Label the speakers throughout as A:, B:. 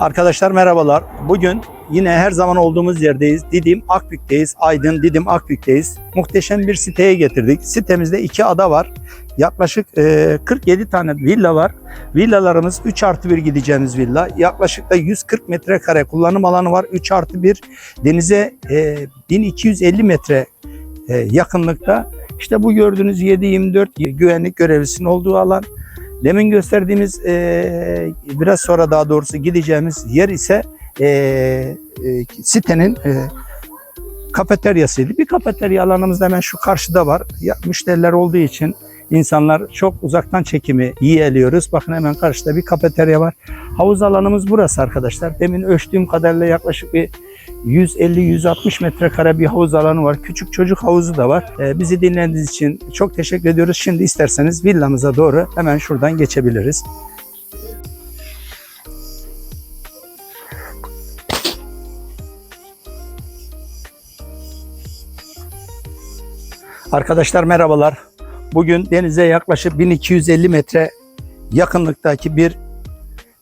A: Arkadaşlar merhabalar. Bugün yine her zaman olduğumuz yerdeyiz. Didim Akbük'teyiz. Aydın Didim Akbük'teyiz. Muhteşem bir siteye getirdik. Sitemizde iki ada var. Yaklaşık e, 47 tane villa var. Villalarımız 3 artı 1 gideceğimiz villa. Yaklaşık da 140 metrekare kullanım alanı var. 3 artı 1 denize e, 1250 metre e, yakınlıkta. İşte bu gördüğünüz 7-24 güvenlik görevlisinin olduğu alan. Demin gösterdiğimiz e, biraz sonra daha doğrusu gideceğimiz yer ise e, e, sitenin e, kafeteryasıydı. Bir kafeterya alanımız hemen şu karşıda var. Ya, müşteriler olduğu için insanlar çok uzaktan çekimi yiyebiliyoruz. Bakın hemen karşıda bir kafeterya var. Havuz alanımız burası arkadaşlar. Demin ölçtüğüm kadarıyla yaklaşık bir 150-160 metrekare bir havuz alanı var. Küçük çocuk havuzu da var. Ee, bizi dinlediğiniz için çok teşekkür ediyoruz. Şimdi isterseniz villamıza doğru hemen şuradan geçebiliriz. Arkadaşlar merhabalar. Bugün denize yaklaşık 1250 metre yakınlıktaki bir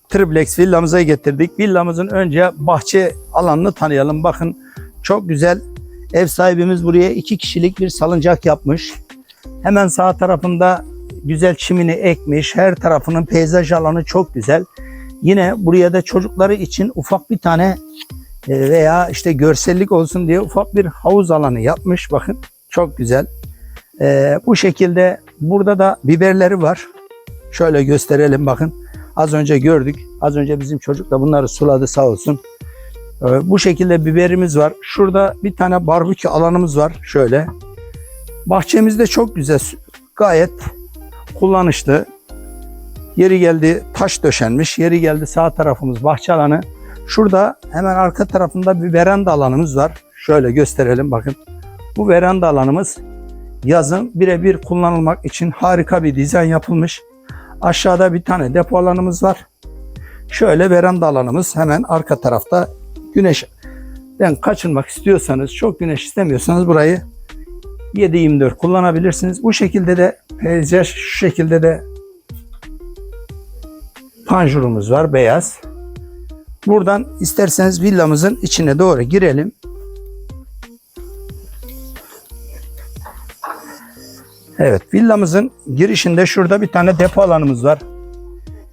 A: triplex villamıza getirdik. Villamızın önce bahçe alanını tanıyalım. Bakın çok güzel. Ev sahibimiz buraya iki kişilik bir salıncak yapmış. Hemen sağ tarafında güzel çimini ekmiş. Her tarafının peyzaj alanı çok güzel. Yine buraya da çocukları için ufak bir tane e, veya işte görsellik olsun diye ufak bir havuz alanı yapmış. Bakın çok güzel. E, bu şekilde burada da biberleri var. Şöyle gösterelim bakın. Az önce gördük. Az önce bizim çocuk da bunları suladı sağ olsun. Ee, bu şekilde biberimiz var. Şurada bir tane barbekü alanımız var. Şöyle. Bahçemizde çok güzel. Gayet kullanışlı. Yeri geldi taş döşenmiş. Yeri geldi sağ tarafımız bahçe alanı. Şurada hemen arka tarafında bir veranda alanımız var. Şöyle gösterelim bakın. Bu veranda alanımız yazın birebir kullanılmak için harika bir dizayn yapılmış. Aşağıda bir tane depo alanımız var. Şöyle veranda alanımız hemen arka tarafta güneşten kaçınmak istiyorsanız, çok güneş istemiyorsanız burayı 7-24 kullanabilirsiniz. Bu şekilde de peyzaj şu şekilde de panjurumuz var beyaz. Buradan isterseniz villamızın içine doğru girelim. Evet villamızın girişinde şurada bir tane depo alanımız var.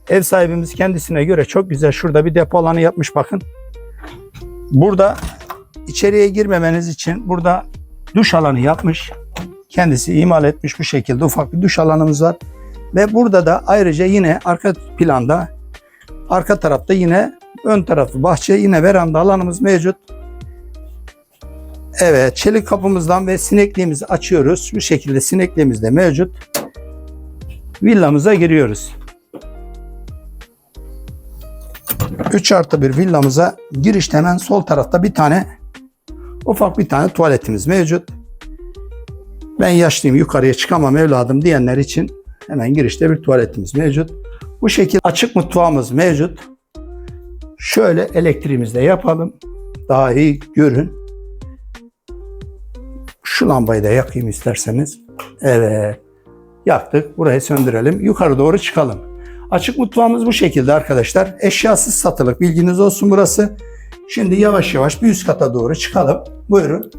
A: Ev sahibimiz kendisine göre çok güzel şurada bir depo alanı yapmış bakın. Burada içeriye girmemeniz için burada duş alanı yapmış. Kendisi imal etmiş bu şekilde ufak bir duş alanımız var. Ve burada da ayrıca yine arka planda arka tarafta yine ön tarafı bahçe yine veranda alanımız mevcut. Evet, çelik kapımızdan ve sinekliğimizi açıyoruz. Bu şekilde sinekliğimiz de mevcut. Villamıza giriyoruz. 3 artı bir villamıza girişte hemen sol tarafta bir tane ufak bir tane tuvaletimiz mevcut. Ben yaşlıyım yukarıya çıkamam evladım diyenler için hemen girişte bir tuvaletimiz mevcut. Bu şekilde açık mutfağımız mevcut. Şöyle elektriğimizi de yapalım. Daha iyi görün. Şu lambayı da yakayım isterseniz. Evet. Yaktık. Burayı söndürelim. Yukarı doğru çıkalım. Açık mutfağımız bu şekilde arkadaşlar. Eşyasız satılık. Bilginiz olsun burası. Şimdi yavaş yavaş bir üst kata doğru çıkalım. Buyurun.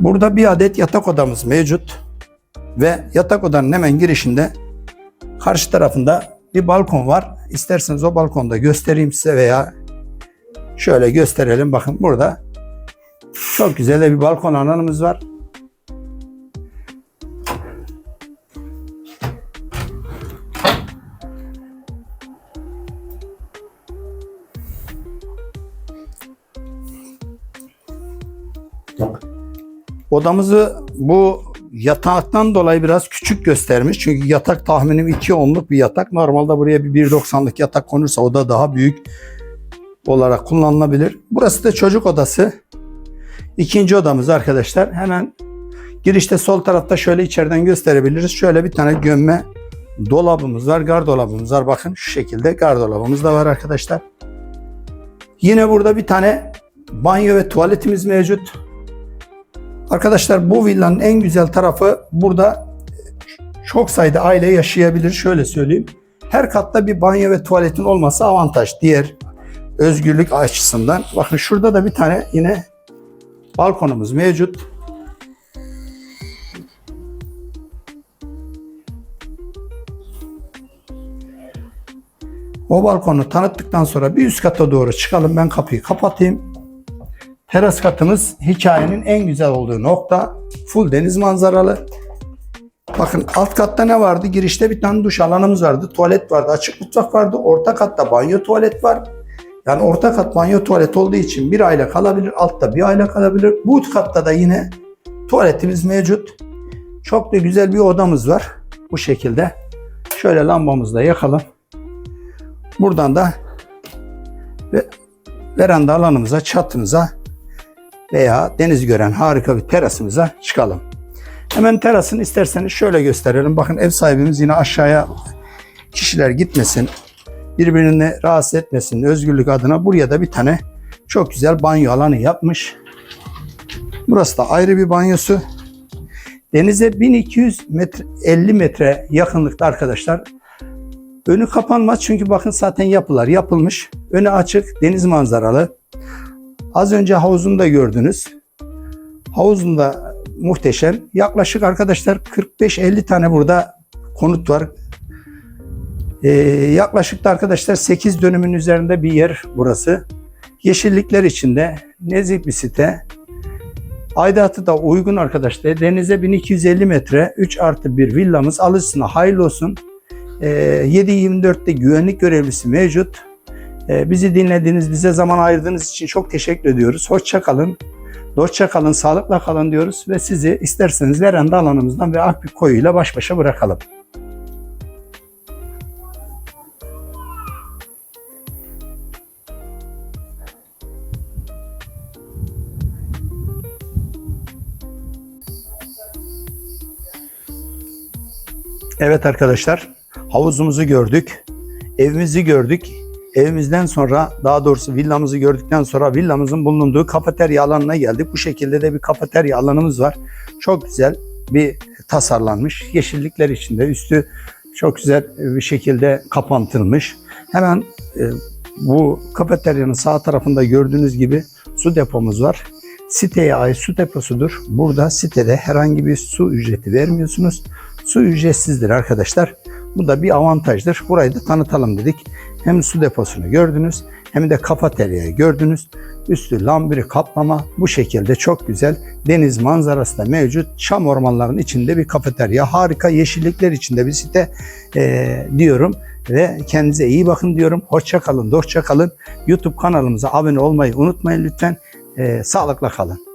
A: Burada bir adet yatak odamız mevcut. Ve yatak odanın hemen girişinde karşı tarafında bir balkon var. İsterseniz o balkonda göstereyim size veya şöyle gösterelim. Bakın burada çok güzel de bir balkon alanımız var. Odamızı bu yataktan dolayı biraz küçük göstermiş. Çünkü yatak tahminim 2 onluk bir yatak. Normalde buraya bir 1.90'lık yatak konursa o da daha büyük olarak kullanılabilir. Burası da çocuk odası. İkinci odamız arkadaşlar. Hemen girişte sol tarafta şöyle içeriden gösterebiliriz. Şöyle bir tane gömme dolabımız var. Gardolabımız var. Bakın şu şekilde gardolabımız da var arkadaşlar. Yine burada bir tane banyo ve tuvaletimiz mevcut. Arkadaşlar bu villanın en güzel tarafı burada çok sayıda aile yaşayabilir. Şöyle söyleyeyim. Her katta bir banyo ve tuvaletin olması avantaj. Diğer özgürlük açısından. Bakın şurada da bir tane yine balkonumuz mevcut. O balkonu tanıttıktan sonra bir üst kata doğru çıkalım. Ben kapıyı kapatayım. Teras katımız hikayenin en güzel olduğu nokta. Full deniz manzaralı. Bakın alt katta ne vardı? Girişte bir tane duş alanımız vardı. Tuvalet vardı. Açık mutfak vardı. Orta katta banyo tuvalet var. Yani orta kat banyo tuvalet olduğu için bir aile kalabilir. Altta bir aile kalabilir. Bu katta da yine tuvaletimiz mevcut. Çok da güzel bir odamız var. Bu şekilde. Şöyle lambamızı da yakalım. Buradan da ve veranda alanımıza, çatımıza veya deniz gören harika bir terasımıza çıkalım. Hemen terasını isterseniz şöyle gösterelim. Bakın ev sahibimiz yine aşağıya kişiler gitmesin, birbirini rahatsız etmesin özgürlük adına buraya da bir tane çok güzel banyo alanı yapmış. Burası da ayrı bir banyosu. Denize 1200 metre, 50 metre yakınlıkta arkadaşlar. Önü kapanmaz çünkü bakın zaten yapılar yapılmış. Önü açık, deniz manzaralı. Az önce havuzunu da gördünüz. Havuzunda muhteşem. Yaklaşık arkadaşlar 45-50 tane burada konut var. Ee, yaklaşık da arkadaşlar 8 dönümün üzerinde bir yer burası. Yeşillikler içinde nezih bir site. Aidatı da uygun arkadaşlar. Denize 1250 metre 3 artı bir villamız alıcısına hayırlı olsun. Ee, 7-24'te güvenlik görevlisi mevcut. Ee, bizi dinlediğiniz, bize zaman ayırdığınız için çok teşekkür ediyoruz. Hoşça kalın. Dostça kalın, sağlıkla kalın diyoruz ve sizi isterseniz veranda alanımızdan ve Akbük koyuyla baş başa bırakalım. Evet arkadaşlar, havuzumuzu gördük, evimizi gördük. Evimizden sonra, daha doğrusu villamızı gördükten sonra villamızın bulunduğu kafeterya alanına geldik. Bu şekilde de bir kafeterya alanımız var. Çok güzel bir tasarlanmış. Yeşillikler içinde üstü çok güzel bir şekilde kapatılmış. Hemen e, bu kafeteryanın sağ tarafında gördüğünüz gibi su depomuz var. Siteye ait su deposudur. Burada sitede herhangi bir su ücreti vermiyorsunuz. Su ücretsizdir arkadaşlar. Bu da bir avantajdır. Burayı da tanıtalım dedik. Hem su deposunu gördünüz hem de kafeteryayı gördünüz. Üstü lambiri kaplama bu şekilde çok güzel deniz manzarası da mevcut. Çam ormanlarının içinde bir kafeterya. Harika yeşillikler içinde bir site ee, diyorum. Ve kendinize iyi bakın diyorum. Hoşça kalın, dostça kalın. YouTube kanalımıza abone olmayı unutmayın lütfen. Ee, sağlıkla kalın.